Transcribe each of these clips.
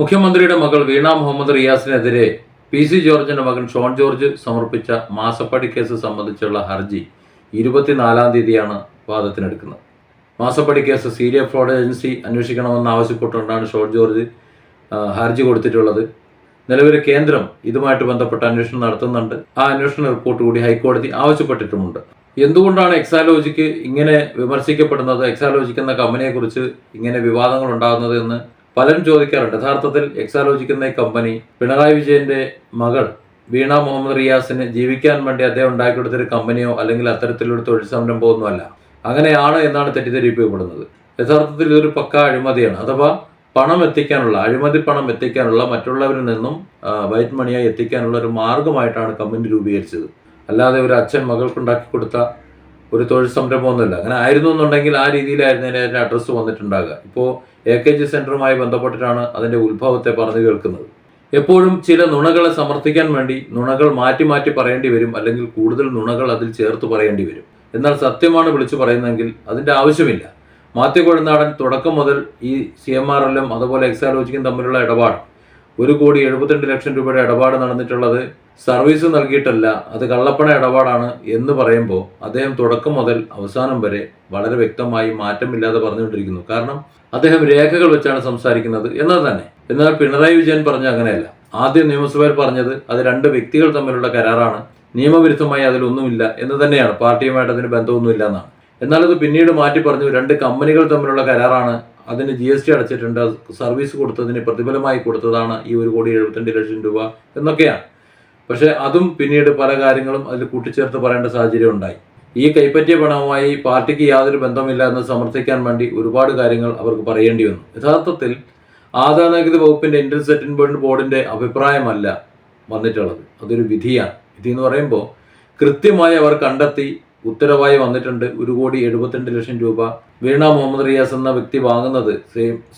മുഖ്യമന്ത്രിയുടെ മകൾ വീണ മുഹമ്മദ് റിയാസിനെതിരെ പി സി ജോർജിന്റെ മകൻ ഷോൺ ജോർജ് സമർപ്പിച്ച മാസപ്പടി കേസ് സംബന്ധിച്ചുള്ള ഹർജി ഇരുപത്തിനാലാം തീയതിയാണ് വാദത്തിനെടുക്കുന്നത്. മാസപ്പടി കേസ് സീരിയ ഫ്രോഡ് ഏജൻസി അന്വേഷിക്കണമെന്ന് ആവശ്യപ്പെട്ടുകൊണ്ടാണ് ഷോൺ ജോർജ് ഹർജി കൊടുത്തിട്ടുള്ളത്. നിലവിൽ കേന്ദ്രം ഇതുമായിട്ട് ബന്ധപ്പെട്ട അന്വേഷണം നടത്തുന്നുണ്ട്. ആ അന്വേഷണ റിപ്പോർട്ട് കൂടി ഹൈക്കോടതി ആവശ്യപ്പെട്ടിട്ടുമുണ്ട്. എന്തുകൊണ്ടാണ് എക്സാലോജിക്ക് ഇങ്ങനെ വിമർശിക്കപ്പെടുന്നത്? എക്സാലോജിക്ക് എന്ന കമ്പനിയെക്കുറിച്ച് ഇങ്ങനെ വിവാദങ്ങൾ ഉണ്ടാകുന്നത് എന്ന് പലരും ചോദിക്കാറുണ്ട്. യഥാർത്ഥത്തിൽ എക്സാലോജിക് എന്ന ഈ കമ്പനി പിണറായി വിജയന്റെ മകൾ വീണ മുഹമ്മദ് റിയാസിന് ജീവിക്കാൻ വേണ്ടി അദ്ദേഹം ഉണ്ടാക്കിയെടുത്തൊരു കമ്പനിയോ അല്ലെങ്കിൽ അത്തരത്തിലൊരു തൊഴിൽ സംരംഭമൊന്നുമല്ല അങ്ങനെയാണ് എന്നാണ് തെറ്റിദ്ധരിപ്പിക്കപ്പെടുന്നത്. യഥാർത്ഥത്തിൽ ഇതൊരു പക്ക അഴിമതിയാണ്. അഥവാ പണം എത്തിക്കാനുള്ള അഴിമതി പണം എത്തിക്കാനുള്ള മറ്റുള്ളവരിൽ നിന്നും വൈറ്റ് മണിയായി എത്തിക്കാനുള്ള ഒരു മാർഗമായിട്ടാണ് കമ്പനി രൂപീകരിച്ചത്. അല്ലാതെ ഒരു അച്ഛൻ മകൾക്കുണ്ടാക്കി കൊടുത്ത ഒരു തൊഴിൽ സംരംഭമൊന്നുമില്ല അങ്ങനെ ആയിരുന്നു എന്നുണ്ടെങ്കിൽ ആ രീതിയിലായിരുന്നു അതിന്റെ അഡ്രസ്സ് വന്നിട്ടുണ്ടാകുക ഇപ്പോൾ എ കെ ജി സെന്ററുമായി ബന്ധപ്പെട്ടിട്ടാണ് അതിന്റെ ഉത്ഭവത്തെ പറഞ്ഞു കേൾക്കുന്നത്. എപ്പോഴും ചില നുണകളെ സമർത്ഥിക്കാൻ വേണ്ടി നുണകൾ മാറ്റി മാറ്റി പറയേണ്ടി വരും അല്ലെങ്കിൽ കൂടുതൽ നുണകൾ അതിൽ ചേർത്ത് പറയേണ്ടി വരും. എന്നാൽ സത്യമാണ് വിളിച്ചു പറയുന്നതെങ്കിൽ അതിന്റെ ആവശ്യമില്ല. മാത്യു കൊഴുനാടൻ തുടക്കം മുതൽ ഈ സി എം ആർ എല്ലും അതുപോലെ എക്സാലോജിക്കും തമ്മിലുള്ള ഇടപാട് ഒരു കോടി എഴുപത്തിരണ്ട് ലക്ഷം രൂപയുടെ ഇടപാട് നടന്നിട്ടുള്ളത് സർവീസ് നൽകിയിട്ടല്ല അത് കള്ളപ്പണ ഇടപാടാണ് എന്ന് പറയുമ്പോൾ അദ്ദേഹം തുടക്കം മുതൽ അവസാനം വരെ വളരെ വ്യക്തമായി മാറ്റമില്ലാതെ പറഞ്ഞുകൊണ്ടിരിക്കുന്നു. കാരണം അദ്ദേഹം രേഖകൾ വെച്ചാണ് സംസാരിക്കുന്നത് എന്നത് തന്നെ. എന്നാൽ പിണറായി വിജയൻ പറഞ്ഞ അങ്ങനെയല്ല. ആദ്യം നിയമസഭയിൽ പറഞ്ഞത് അത് രണ്ട് വ്യക്തികൾ തമ്മിലുള്ള കരാറാണ്. നിയമവിരുദ്ധമായി അതിലൊന്നുമില്ല എന്ന് തന്നെയാണ്. പാർട്ടിയുമായിട്ട് അതിന് ബന്ധമൊന്നുമില്ല എന്നാണ്. എന്നാൽ അത് പിന്നീട് മാറ്റി പറഞ്ഞു രണ്ട് കമ്പനികൾ തമ്മിലുള്ള കരാറാണ്. അതിന് ജി എസ് ടി അടച്ചിട്ടുണ്ട്. സർവീസ് കൊടുത്തതിന് പ്രതിഫലമായി കൊടുത്തതാണ് ഈ ഒരു കോടി എഴുപത്തിരണ്ട് ലക്ഷം രൂപ എന്നൊക്കെയാണ്. പക്ഷേ അതും പിന്നീട് പല കാര്യങ്ങളും അതിൽ കൂട്ടിച്ചേർത്ത് പറയേണ്ട സാഹചര്യം ഉണ്ടായി. ഈ കൈപ്പറ്റിയ പണവുമായി പാർട്ടിക്ക് യാതൊരു ബന്ധമില്ല എന്ന് സമർത്ഥിക്കാൻ വേണ്ടി ഒരുപാട് കാര്യങ്ങൾ അവർക്ക് പറയേണ്ടി വന്നു. യഥാർത്ഥത്തിൽ ആദായനികുതി വകുപ്പിന്റെ ഇന്ത്യൻ സെറ്റിൽമെന്റ് ബോർഡിന്റെ അഭിപ്രായമല്ല വന്നിട്ടുള്ളത്. അതൊരു വിധിയാണ്. വിധി എന്ന് പറയുമ്പോൾ കൃത്യമായി അവർ കണ്ടെത്തി ഉത്തരവായി വന്നിട്ടുണ്ട്. ഒരു കോടി എഴുപത്തിരണ്ട് ലക്ഷം രൂപ വീണ മുഹമ്മദ് റിയാസ് എന്ന വ്യക്തി വാങ്ങുന്നത്.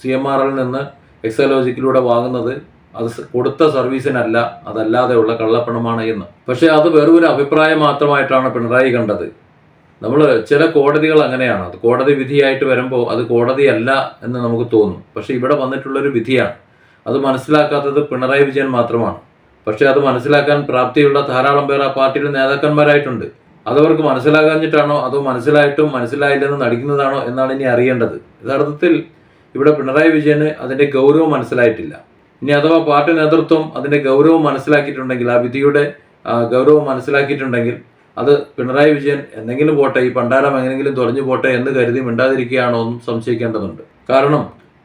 സി എം ആർ എൽ നിന്ന് എക്സലോജിക്കിലൂടെ വാങ്ങുന്നത്. അത് കൊടുത്ത സർവീസിനല്ല അതല്ലാതെയുള്ള കള്ളപ്പണമാണ് എന്ന്. പക്ഷേ അത് വെറൊരു അഭിപ്രായം മാത്രമായിട്ടാണ് പിണറായി കണ്ടത്. നമ്മൾ ചില കോടതികൾ അങ്ങനെയാണ്. അത് കോടതി വിധിയായിട്ട് വരുമ്പോൾ അത് കോടതിയല്ല എന്ന് നമുക്ക് തോന്നും. പക്ഷേ ഇവിടെ വന്നിട്ടുള്ളൊരു വിധിയാണ്. അത് മനസ്സിലാക്കാത്തത് പിണറായി വിജയൻ മാത്രമാണ്. പക്ഷേ അത് മനസ്സിലാക്കാൻ പ്രാപ്തിയുള്ള ധാരാളം പേർ ആ പാർട്ടിയുടെ നേതാക്കന്മാരായിട്ടുണ്ട്. അതവർക്ക് മനസ്സിലാകാഞ്ഞിട്ടാണോ? അതോ മനസ്സിലായിട്ടും മനസ്സിലായില്ലെന്ന് നടിക്കുന്നതാണോ എന്നാണ് ഇനി അറിയേണ്ടത്. യഥാർത്ഥത്തിൽ ഇവിടെ പിണറായി വിജയന് അതിന്റെ ഗൗരവം മനസ്സിലായിട്ടില്ല. ഇനി അഥവാ പാർട്ടി നേതൃത്വം അതിന്റെ ഗൗരവം മനസ്സിലാക്കിയിട്ടുണ്ടെങ്കിൽ ആ വിധിയുടെ ഗൗരവം മനസ്സിലാക്കിയിട്ടുണ്ടെങ്കിൽ അത് പിണറായി വിജയൻ എന്തെങ്കിലും പോട്ടെ ഈ പണ്ടാരം എങ്ങനെങ്കിലും തുറഞ്ഞു പോട്ടെ എന്ന് കരുതി മിണ്ടാതിരിക്കുകയാണോ എന്നും സംശയിക്കേണ്ടതുണ്ട്. കാരണം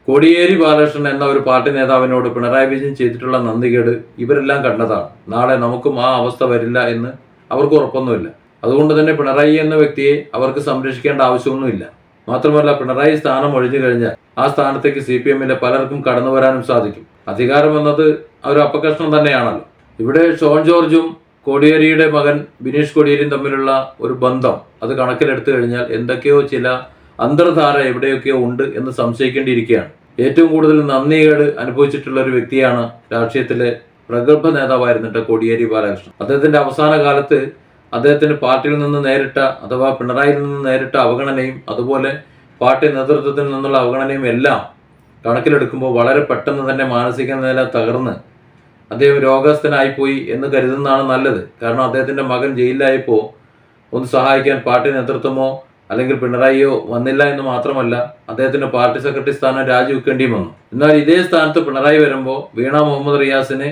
കോടിയേരി ബാലകൃഷ്ണൻ എന്ന ഒരു പാർട്ടി നേതാവിനോട് പിണറായി വിജയൻ ചെയ്തിട്ടുള്ള നന്ദികേട് ഇവരെല്ലാം കണ്ടതാണ്. നാളെ നമുക്കും ആ അവസ്ഥ വരില്ല എന്ന് അവർക്ക് ഉറപ്പൊന്നുമില്ല. അതുകൊണ്ട് തന്നെ പിണറായി എന്ന വ്യക്തിയെ അവർക്ക് സംരക്ഷിക്കേണ്ട ആവശ്യമൊന്നുമില്ല. മാത്രമല്ല പിണറായി സ്ഥാനം ഒഴിഞ്ഞു കഴിഞ്ഞാൽ ആ സ്ഥാനത്തേക്ക് സി പി എമ്മിലെ പലർക്കും കടന്നു വരാനും സാധിക്കും. അധികാരം എന്നത് ഒരു അപകർഷണം തന്നെയാണല്ലോ. ഇവിടെ ഷോൺ ജോർജും കോടിയേരിയുടെ മകൻ ബിനീഷ് കോടിയേരിയും തമ്മിലുള്ള ഒരു ബന്ധം അത് കണക്കിലെടുത്തു കഴിഞ്ഞാൽ എന്തൊക്കെയോ ചില അന്തർധാര എവിടെയൊക്കെയോ ഉണ്ട് എന്ന് സംശയിക്കേണ്ടിയിരിക്കുകയാണ്. ഏറ്റവും കൂടുതൽ നന്ദികേട് അനുഭവിച്ചിട്ടുള്ള ഒരു വ്യക്തിയാണ് രാഷ്ട്രീയത്തിലെ പ്രഗത്ഭ നേതാവായിരുന്നിട്ട് കോടിയേരി ബാലകൃഷ്ണൻ. അദ്ദേഹത്തിന്റെ അവസാന കാലത്ത് അദ്ദേഹത്തിന് പാർട്ടിയിൽ നിന്ന് നേരിട്ട അഥവാ പിണറായിയിൽ നിന്ന് നേരിട്ട അവഗണനയും അതുപോലെ പാർട്ടി നേതൃത്വത്തിൽ നിന്നുള്ള അവഗണനയും എല്ലാം കണക്കിലെടുക്കുമ്പോൾ വളരെ പെട്ടെന്ന് തന്നെ മാനസിക നില തകർന്ന് അദ്ദേഹം രോഗസ്ഥനായിപ്പോയി എന്ന് കരുതുന്നതാണ് നല്ലത്. കാരണം അദ്ദേഹത്തിന്റെ മകൻ ജയിലിലായപ്പോൾ ഒന്ന് സഹായിക്കാൻ പാർട്ടി നേതൃത്വമോ അല്ലെങ്കിൽ പിണറായിയോ വന്നില്ല എന്ന് മാത്രമല്ല അദ്ദേഹത്തിന്റെ പാർട്ടി സെക്രട്ടറി സ്ഥാനം രാജിവെക്കേണ്ടിയും വന്നു. എന്നാൽ ഇതേ സ്ഥാനത്ത് പിണറായി വരുമ്പോൾ വീണ മുഹമ്മദ് റിയാസിന്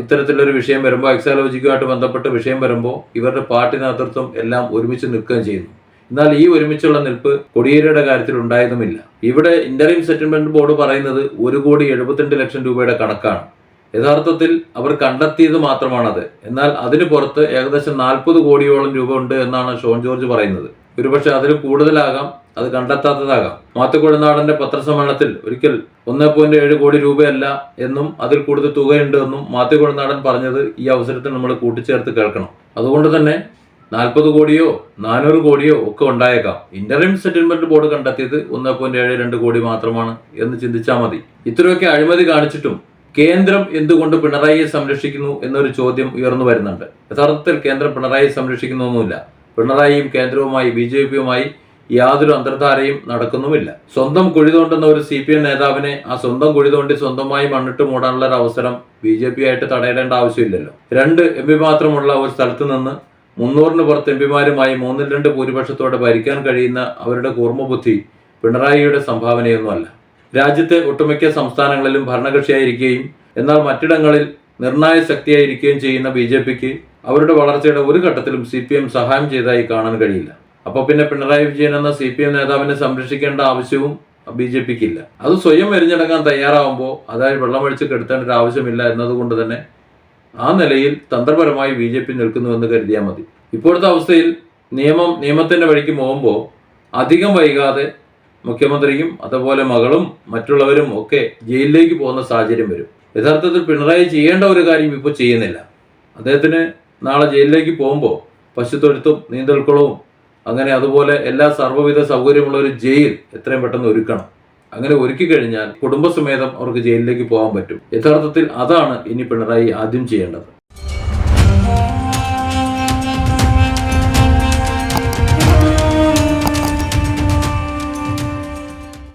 ഇത്തരത്തിലൊരു വിഷയം വരുമ്പോൾ എക്സാലോജിക്കുമായിട്ട് ബന്ധപ്പെട്ട വിഷയം വരുമ്പോൾ ഇവരുടെ പാർട്ടി നേതൃത്വം എല്ലാം ഒരുമിച്ച് നിൽക്കുകയും ചെയ്യുന്നു. എന്നാൽ ഈ ഒരുമിച്ചുള്ള നിൽപ്പ് കൊടിയേരിയുടെ കാര്യത്തിൽ ഉണ്ടായതുമില്ല. ഇവിടെ ഇന്റർവ്യൂ സെറ്റിൽമെന്റ് ബോർഡ് പറയുന്നത് ഒരു കോടി എഴുപത്തിരണ്ട് ലക്ഷം രൂപയുടെ കണക്കാണ്. യഥാർത്ഥത്തിൽ അവർ കണ്ടെത്തിയത് മാത്രമാണത്. എന്നാൽ അതിന് പുറത്ത് ഏകദേശം നാൽപ്പത് കോടിയോളം രൂപ ഉണ്ട് എന്നാണ് ഷോൺ ജോർജ് പറയുന്നത്. ഒരുപക്ഷെ അതിൽ കൂടുതലാകാം അത് കണ്ടെത്താത്തതാകാം. മാത്തുക്കുഴനാടന്റെ പത്രസമ്മേളനത്തിൽ ഒരിക്കൽ ഒന്നേ പോയിന്റ് ഏഴ് കോടി രൂപയല്ല എന്നും അതിൽ കൂടുതൽ തുകയുണ്ട് എന്നും മാത്തുക്കുഴനാടൻ പറഞ്ഞത് ഈ അവസരത്തിൽ നമ്മൾ കൂട്ടിച്ചേർത്ത് കേൾക്കണം. അതുകൊണ്ട് തന്നെ നാൽപ്പത് കോടിയോ നാനൂറ് കോടിയോ ഒക്കെ ഉണ്ടായേക്കാം. ഇന്റർവ്യൂ സെറ്റിൽമെന്റ് ബോർഡ് കണ്ടെത്തിയത് ഒന്നേ പോയിന്റ് ഏഴ് രണ്ട് കോടി മാത്രമാണ് എന്ന് ചിന്തിച്ചാൽ മതി. ഇത്രയൊക്കെ അഴിമതി കാണിച്ചിട്ടും കേന്ദ്രം എന്തുകൊണ്ട് പിണറായിയെ സംരക്ഷിക്കുന്നു എന്നൊരു ചോദ്യം ഉയർന്നു വരുന്നുണ്ട്. യഥാർത്ഥത്തിൽ കേന്ദ്രം പിണറായിയെ സംരക്ഷിക്കുന്നൊന്നുമില്ല. പിണറായിയും കേന്ദ്രവുമായി ബി ജെ പിയുമായി യാതൊരു അന്തർധാരയും നടക്കുന്നുമില്ല. സ്വന്തം കുഴി തോണ്ടുന്ന ഒരു സി പി എം നേതാവിനെ ആ സ്വന്തം കുഴി തോണ്ടി സ്വന്തമായി മണ്ണിട്ട് മൂടാനുള്ള ഒരു അവസരം ബി ജെ പി ആയിട്ട് തടയിടേണ്ട ആവശ്യമില്ലല്ലോ. രണ്ട് എം പി മാത്രമുള്ള ഒരു സ്ഥലത്ത് നിന്ന് മുന്നൂറിന് പുറത്ത് എം പിമാരുമായി മൂന്നിൽ രണ്ട് ഭൂരിപക്ഷത്തോടെ ഭരിക്കാൻ കഴിയുന്ന അവരുടെ കൂർമ്മബുദ്ധി പിണറായിയുടെ സംഭാവനയൊന്നുമല്ല. രാജ്യത്തെ ഒട്ടുമിക്ക സംസ്ഥാനങ്ങളിലും ഭരണകക്ഷിയായിരിക്കുകയും എന്നാൽ മറ്റിടങ്ങളിൽ നിർണായക ശക്തിയായിരിക്കുകയും ചെയ്യുന്ന ബി ജെ പിക്ക് അവരുടെ വളർച്ചയുടെ ഒരു ഘട്ടത്തിലും സി പി എം സഹായം ചെയ്തതായി കാണാൻ കഴിയില്ല. അപ്പോൾ പിന്നെ പിണറായി വിജയൻ എന്ന സി പി എം നേതാവിനെ സംരക്ഷിക്കേണ്ട ആവശ്യവും ബി ജെ പിക്ക് ഇല്ല അത് സ്വയം എരിഞ്ഞടങ്ങാൻ തയ്യാറാവുമ്പോൾ അതായത് വെള്ളമൊഴിച്ച് കെടുത്തേണ്ട ഒരു ആവശ്യമില്ല എന്നതുകൊണ്ട് തന്നെ ആ നിലയിൽ തന്ത്രപരമായി ബി ജെ പി നിൽക്കുന്നുവെന്ന് കരുതിയാൽ മതി. ഇപ്പോഴത്തെ അവസ്ഥയിൽ നിയമം നിയമത്തിന്റെ വഴിക്ക് പോകുമ്പോൾ അധികം വൈകാതെ മുഖ്യമന്ത്രിയും അതുപോലെ മകളും മറ്റുള്ളവരും ഒക്കെ ജയിലിലേക്ക് പോകുന്ന സാഹചര്യം വരും. യഥാർത്ഥത്തിൽ പിണറായി ചെയ്യേണ്ട ഒരു കാര്യം ഇപ്പോൾ ചെയ്യുന്നില്ല. അദ്ദേഹത്തിന് നാളെ ജയിലിലേക്ക് പോകുമ്പോൾ പശുത്തൊഴുത്തും നീന്തൽക്കുളവും അങ്ങനെ അതുപോലെ എല്ലാ സർവവിധ സൗകര്യമുള്ള ഒരു ജയിൽ എത്രയും പെട്ടെന്ന് ഒരുക്കണം. അങ്ങനെ ഒരുക്കി കഴിഞ്ഞാൽ കുടുംബസമേതം അവർക്ക് ജയിലിലേക്ക് പോകാൻ പറ്റും. യഥാർത്ഥത്തിൽ അതാണ് ഇനി പിണറായി ആദ്യം ചെയ്യേണ്ടത്.